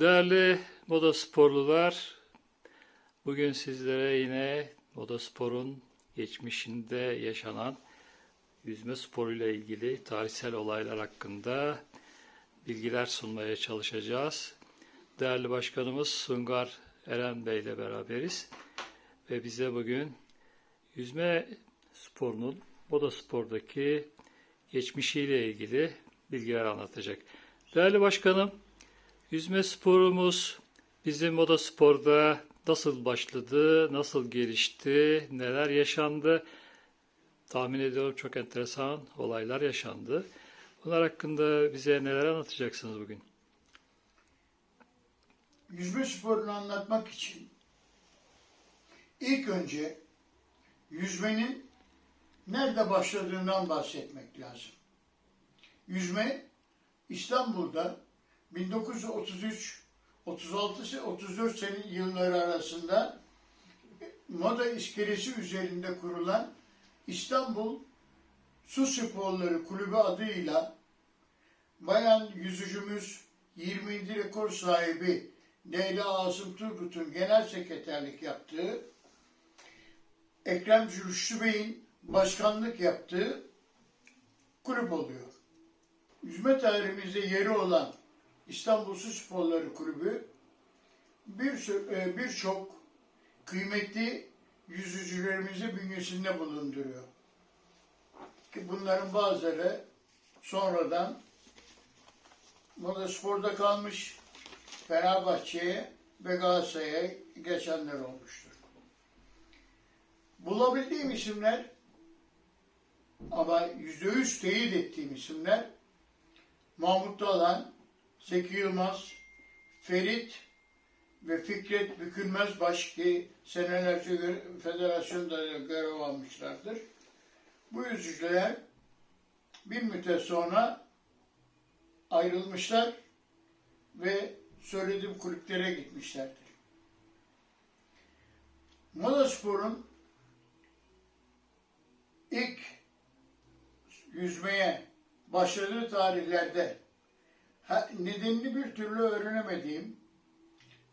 Değerli moda sporlular, bugün sizlere yine moda sporun geçmişinde yaşanan yüzme sporuyla ilgili tarihsel olaylar hakkında bilgiler sunmaya çalışacağız. Değerli başkanımız Sungar Eren Bey ile beraberiz ve bize bugün yüzme sporunun moda spordaki geçmişiyle ilgili bilgiler anlatacak. Değerli başkanım, Yüzme sporumuz bizim moda sporda nasıl başladı, nasıl gelişti, neler yaşandı? Tahmin ediyorum çok enteresan olaylar yaşandı. Bunlar hakkında bize neler anlatacaksınız bugün? Yüzme sporunu anlatmak için ilk önce yüzmenin nerede başladığından bahsetmek lazım. Yüzme İstanbul'da 1933 36 34 sene yılları arasında moda iskelesi üzerinde kurulan İstanbul Su Sporları Kulübü adıyla bayan yüzücümüz 20. rekor sahibi Leyla Asım Turgut'un genel sekreterlik yaptığı, Ekrem Cürüşlü Bey'in başkanlık yaptığı kulüp oluyor. Yüzme tarihimizde yeri olan İstanbul Su Sporları Kulübü bir e, birçok kıymetli yüzücülerimizi bünyesinde bulunduruyor. Ki bunların bazıları sonradan Moda Spor'da kalmış, Fenerbahçe'ye ve Galatasaray'a geçenler olmuştur. Bulabildiğim isimler ama yüzde yüz teyit ettiğim isimler Mahmut Dalan, Zeki Yılmaz, Ferit ve Fikret Bükülmez baş ki senelerce federasyonda görev almışlardır. Bu yüzücüler bir müddet sonra ayrılmışlar ve söylediğim kulüplere gitmişlerdir. Moda sporun ilk yüzmeye başladığı tarihlerde nedenini bir türlü öğrenemediğim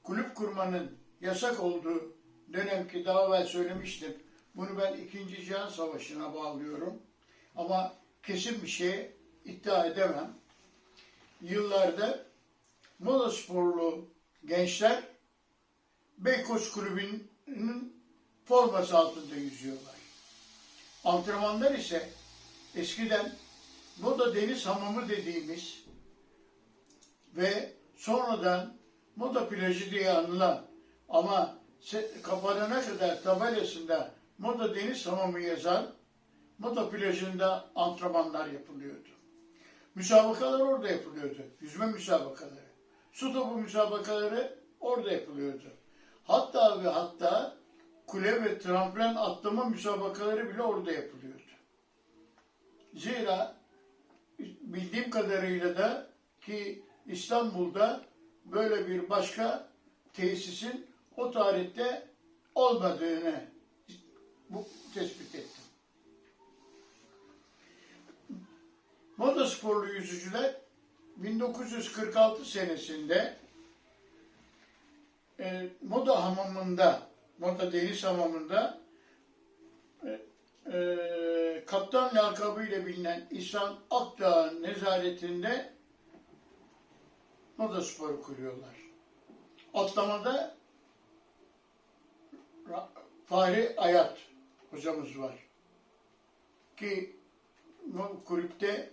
kulüp kurmanın yasak olduğu dönemki daha evvel söylemiştim. Bunu ben 2. Cihan Savaşı'na bağlıyorum. Ama kesin bir şey iddia edemem. Yıllarda moda sporlu gençler Beykoz Kulübü'nün forması altında yüzüyorlar. Antrenmanlar ise eskiden moda deniz hamamı dediğimiz ve sonradan moda plajı diye anılan ama kapanana kadar tabelasında moda deniz hamamı yazan moda plajında antrenmanlar yapılıyordu. Müsabakalar orada yapılıyordu. Yüzme müsabakaları. Su topu müsabakaları orada yapılıyordu. Hatta ve hatta kule ve tramplen atlama müsabakaları bile orada yapılıyordu. Zira bildiğim kadarıyla da ki İstanbul'da böyle bir başka tesisin o tarihte olmadığını bu tespit ettim. Moda sporlu yüzücüler 1946 senesinde e, Moda Hamamı'nda, Moda Deniz Hamamı'nda e, e, kaptan lakabıyla bilinen İhsan Akdağ'ın nezaretinde moda sporu kuruyorlar. Atlamada Fahri Ayat hocamız var. Ki kulüpte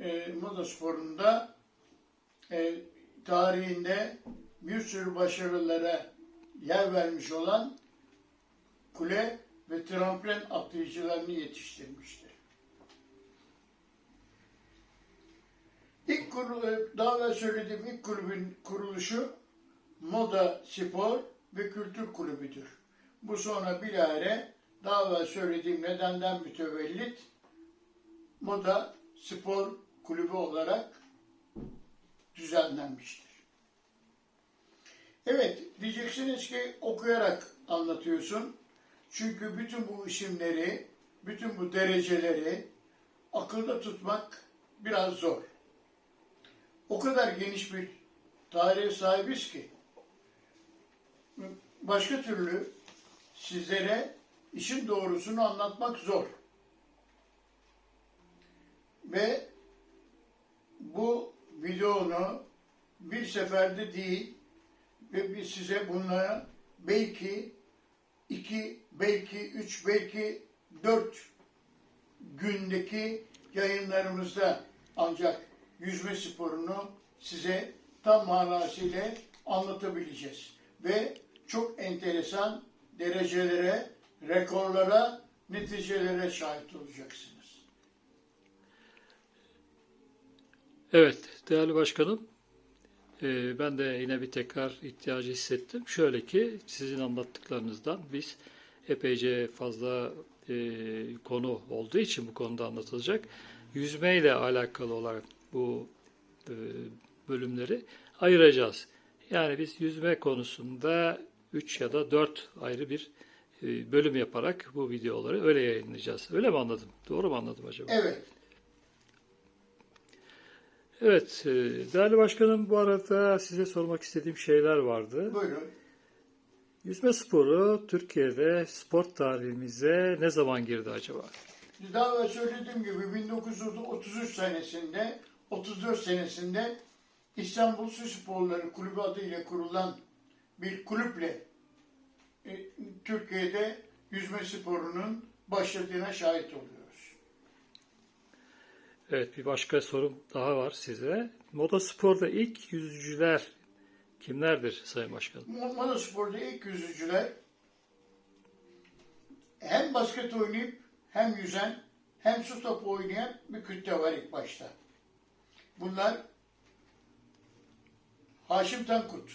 e, moda sporunda e, tarihinde bir sürü başarılara yer vermiş olan kule ve tramplen atlayıcılarını yetiştirmiştir. İlk kurulu, daha evvel söylediğim ilk kulübün kuruluşu Moda Spor ve Kültür Kulübü'dür. Bu sonra bilahare daha evvel söylediğim nedenden mütevellit Moda Spor Kulübü olarak düzenlenmiştir. Evet, diyeceksiniz ki okuyarak anlatıyorsun. Çünkü bütün bu isimleri, bütün bu dereceleri akılda tutmak biraz zor. O kadar geniş bir tarihe sahibiz ki başka türlü sizlere işin doğrusunu anlatmak zor. Ve bu videonu bir seferde değil ve biz size bunları belki iki, belki üç, belki dört gündeki yayınlarımızda ancak yüzme sporunu size tam manasıyla anlatabileceğiz. Ve çok enteresan derecelere, rekorlara, neticelere şahit olacaksınız. Evet, değerli başkanım, e, ben de yine bir tekrar ihtiyacı hissettim. Şöyle ki sizin anlattıklarınızdan biz epeyce fazla e, konu olduğu için bu konuda anlatılacak. Yüzmeyle alakalı olarak bu e, bölümleri ayıracağız. Yani biz yüzme konusunda 3 ya da 4 ayrı bir e, bölüm yaparak bu videoları öyle yayınlayacağız. Öyle mi anladım? Doğru mu anladım acaba? Evet, Evet, e, değerli başkanım bu arada size sormak istediğim şeyler vardı. buyurun. Yüzme sporu Türkiye'de spor tarihimize ne zaman girdi acaba? Daha evvel söylediğim gibi 1933 senesinde, 34 senesinde İstanbul Su Sporları Kulübü adıyla kurulan bir kulüple e, Türkiye'de yüzme sporunun başladığına şahit oluyoruz. Evet, bir başka sorum daha var size. Moda sporda ilk yüzücüler kimlerdir Sayın Başkanım? Monospor'da ilk yüzücüler hem basket oynayıp hem yüzen hem su topu oynayan bir kütle var ilk başta. Bunlar Haşim Tankut,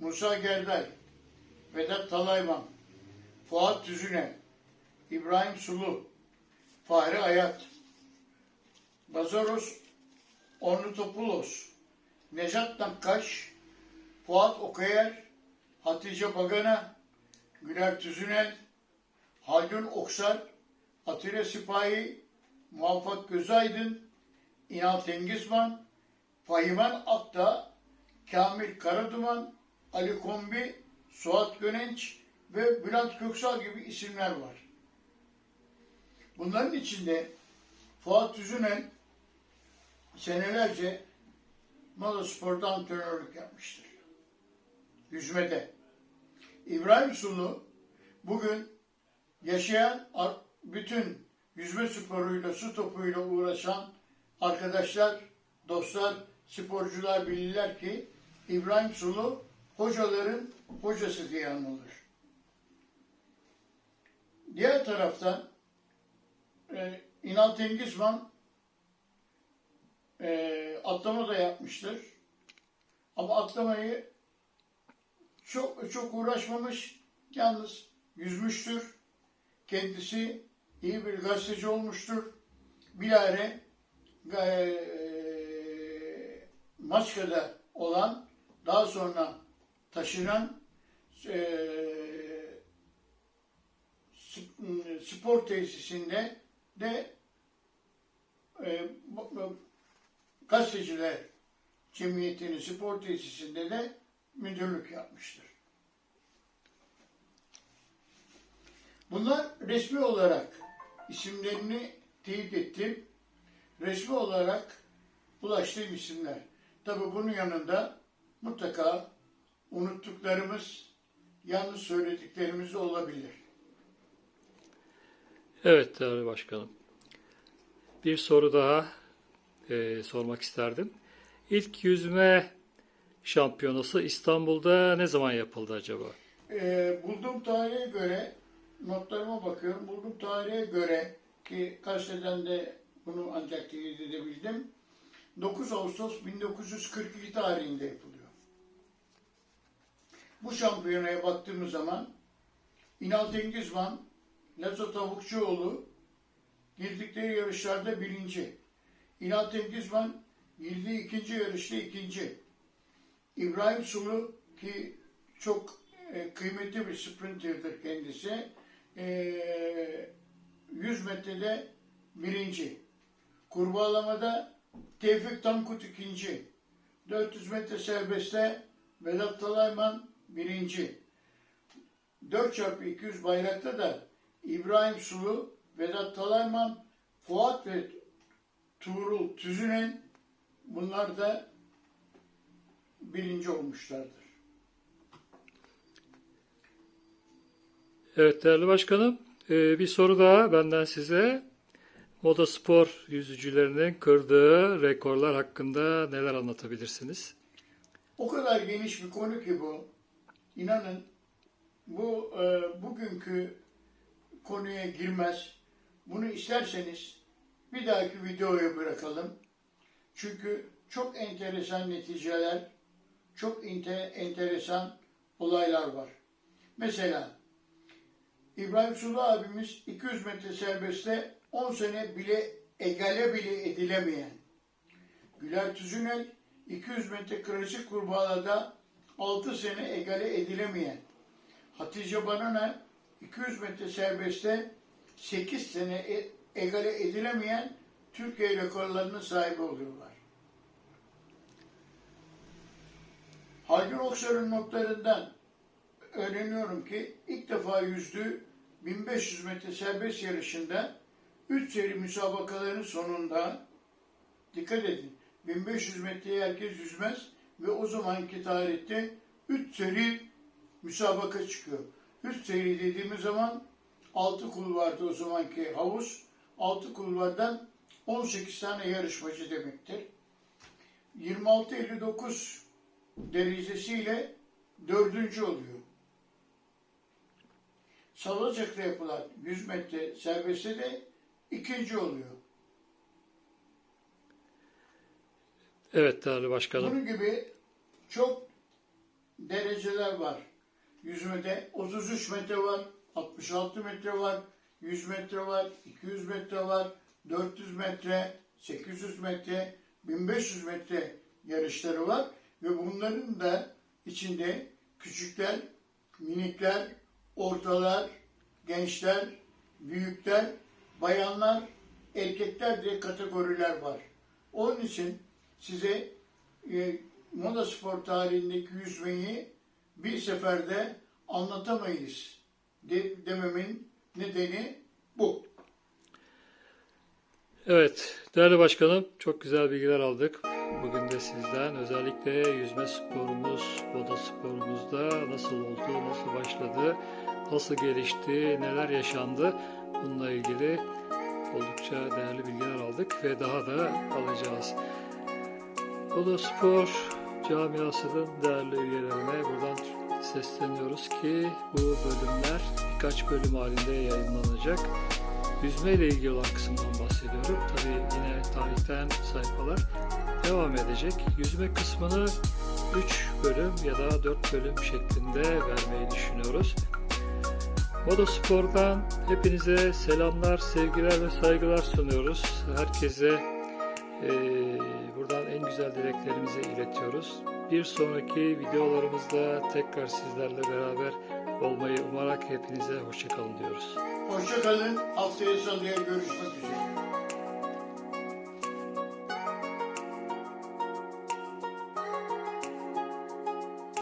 Musa Gerday, Vedat Talayman, Fuat Tüzüne, İbrahim Sulu, Fahri Ayat, Bazaros Ornitopoulos, Nejat Nakkaş, Fuat Okayer, Hatice Bagana, Güler Tüzünel, Haldun Oksar, Atilla Sipahi, Muvaffak Gözaydın, İnal Tengizman, Fahiman Akta, Kamil Karaduman, Ali Kombi, Suat Gönenç ve Bülent Köksal gibi isimler var. Bunların içinde Fuat Tüzünel senelerce Malaspor'da antrenörlük yapmıştır. Yüzmede. İbrahim Sulu bugün yaşayan bütün yüzme sporuyla, su topuyla uğraşan arkadaşlar, dostlar, sporcular bilirler ki İbrahim Sulu hocaların hocası diye anılır. Diğer taraftan e, İnal Tengizman e, atlama da yapmıştır. Ama atlamayı çok çok uğraşmamış, yalnız yüzmüştür. Kendisi iyi bir gazeteci olmuştur. Bilare Maçka'da olan, daha sonra taşınan e, spor tesisinde de e, gazeteciler cemiyetinin spor tesisinde de müdürlük yapmıştır. Bunlar resmi olarak isimlerini teyit ettim. Resmi olarak ulaştığım isimler. Tabi bunun yanında mutlaka unuttuklarımız, yanlış söylediklerimiz de olabilir. Evet değerli başkanım. Bir soru daha e, sormak isterdim. İlk yüzme şampiyonası İstanbul'da ne zaman yapıldı acaba? Ee, bulduğum tarihe göre, notlarıma bakıyorum, bulduğum tarihe göre ki gazeteden de bunu ancak teyit edebildim. 9 Ağustos 1942 tarihinde yapılıyor. Bu şampiyonaya baktığımız zaman İnal Tengizman, Lazo Tavukçuoğlu girdikleri yarışlarda birinci. İnal Tengizman girdiği ikinci yarışta ikinci. İbrahim Sulu ki çok e, kıymetli bir sprinterdir kendisi. E, 100 metrede birinci. Kurbağalamada Tevfik Tankut ikinci. 400 metre serbestte Vedat Talayman birinci. 4x200 bayrakta da İbrahim Sulu, Vedat Talayman, Fuat ve Tuğrul Tüzünen bunlar da birinci olmuşlardır. Evet değerli başkanım, e, bir soru daha benden size. Motospor yüzücülerinin kırdığı rekorlar hakkında neler anlatabilirsiniz? O kadar geniş bir konu ki bu. İnanın bu e, bugünkü konuya girmez. Bunu isterseniz bir dahaki videoya bırakalım. Çünkü çok enteresan neticeler, çok ente- enteresan olaylar var. Mesela İbrahim Sulu abimiz 200 metre serbestte 10 sene bile egale bile edilemeyen Güler Tüzünel 200 metre klasik kurbağalarda 6 sene egale edilemeyen Hatice Banana 200 metre serbestte 8 sene e- egale edilemeyen Türkiye rekorlarının sahibi oluyorlar. Haldun Oksar'ın notlarından öğreniyorum ki ilk defa yüzdüğü 1500 metre serbest yarışında 3 seri müsabakaların sonunda dikkat edin 1500 metreye herkes yüzmez ve o zamanki tarihte 3 seri müsabaka çıkıyor. 3 seri dediğimiz zaman 6 kul vardı o zamanki havuz. 6 kulvardan 18 tane yarışmacı demektir. 26-59 derecesiyle dördüncü oluyor. Salacak'ta yapılan 100 metre serbestte de ikinci oluyor. Evet değerli başkanım. Bunun gibi çok dereceler var. Yüzmede 33 metre var, 66 metre var, 100 metre var, 200 metre var, 400 metre, 800 metre, 1500 metre yarışları var ve bunların da içinde küçükler, minikler, ortalar, gençler, büyükler, bayanlar, erkekler diye kategoriler var. Onun için size e, moda spor tarihindeki yüzmeyi bir seferde anlatamayız de, dememin nedeni bu. Evet değerli başkanım çok güzel bilgiler aldık. Bugün de sizden özellikle yüzme sporumuz, boda sporumuzda nasıl oldu, nasıl başladı, nasıl gelişti, neler yaşandı bununla ilgili oldukça değerli bilgiler aldık ve daha da alacağız. Boda Spor camiasının değerli üyelerine buradan sesleniyoruz ki bu bölümler birkaç bölüm halinde yayınlanacak. Yüzme ile ilgili olan kısımdan bahsediyorum. Tabii yine tarihten sayfalar devam edecek. Yüzme kısmını 3 bölüm ya da 4 bölüm şeklinde vermeyi düşünüyoruz. Modospor'dan hepinize selamlar, sevgiler ve saygılar sunuyoruz. Herkese eee, buradan en güzel dileklerimizi iletiyoruz. Bir sonraki videolarımızda tekrar sizlerle beraber olmayı umarak hepinize hoşçakalın diyoruz. Hoşça kalın. Haftaya salıya görüşmek üzere.